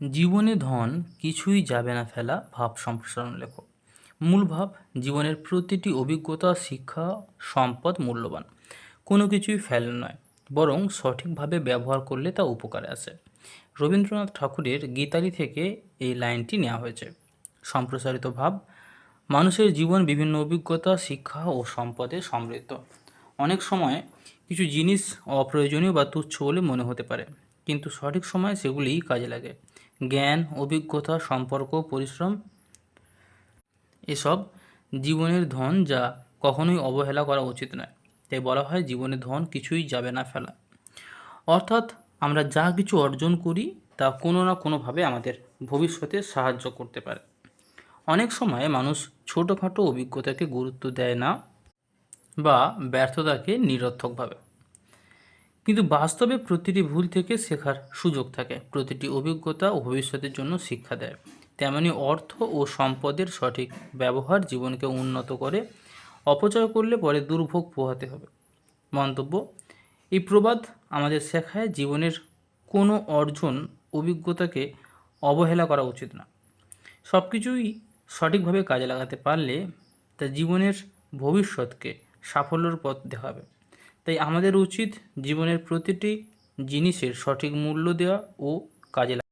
জীবনে ধন কিছুই যাবে না ফেলা ভাব সম্প্রসারণ লেখো মূল ভাব, জীবনের প্রতিটি অভিজ্ঞতা, শিক্ষা, সম্পদ মূল্যবান। কোনো কিছুই ফেল নয়, বরং সঠিকভাবে ব্যবহার করলে তা উপকারে আসে। রবীন্দ্রনাথ ঠাকুরের গীতালি থেকে এই লাইনটি নেওয়া হয়েছে। সম্প্রসারিত ভাব, মানুষের জীবন বিভিন্ন অভিজ্ঞতা, শিক্ষা ও সম্পদে সমৃদ্ধ। অনেক সময় কিছু জিনিস অপ্রয়োজনীয় বা তুচ্ছ বলে মনে হতে পারে। কিন্তু সঠিক সময়ে সেগুলিই কাজে লাগে। জ্ঞান, অভিজ্ঞতা, সম্পর্ক, পরিশ্রম এসব জীবনের ধন যা কখনোই অবহেলা করা উচিত নয়। তাই বলা হয় জীবনের ধন কিছুই যাবে না ফেলা। অর্থাৎ আমরা যা কিছু অর্জন করি তা কোনো না কোনোভাবে আমাদের ভবিষ্যতে সাহায্য করতে পারে। অনেক সময় মানুষ ছোটোখাটো অভিজ্ঞতাকে গুরুত্ব দেয় না বা ব্যর্থতাকে নিরর্থক ভাবে কিন্তু বাস্তবে প্রতিটি ভুল থেকে শেখার সুযোগ থাকে। প্রতিটি অভিজ্ঞতা ও ভবিষ্যতের জন্য শিক্ষা দেয়। তেমনি অর্থ ও সম্পদের সঠিক ব্যবহার জীবনকে উন্নত করে, অপচয় করলে পরে দুর্ভোগ পোহাতে হবে। মন্তব্য, এই প্রবাদ আমাদের শেখায় জীবনের কোনো অর্জন অভিজ্ঞতাকে অবহেলা করা উচিত না। সব কিছুই সঠিকভাবে কাজে লাগাতে পারলে তা জীবনের ভবিষ্যৎকে সাফল্যের পথ দেখাবে তাই আমাদের উচিত জীবনের প্রতিটি জিনিসের সঠিক মূল্য দেওয়া ও কাজে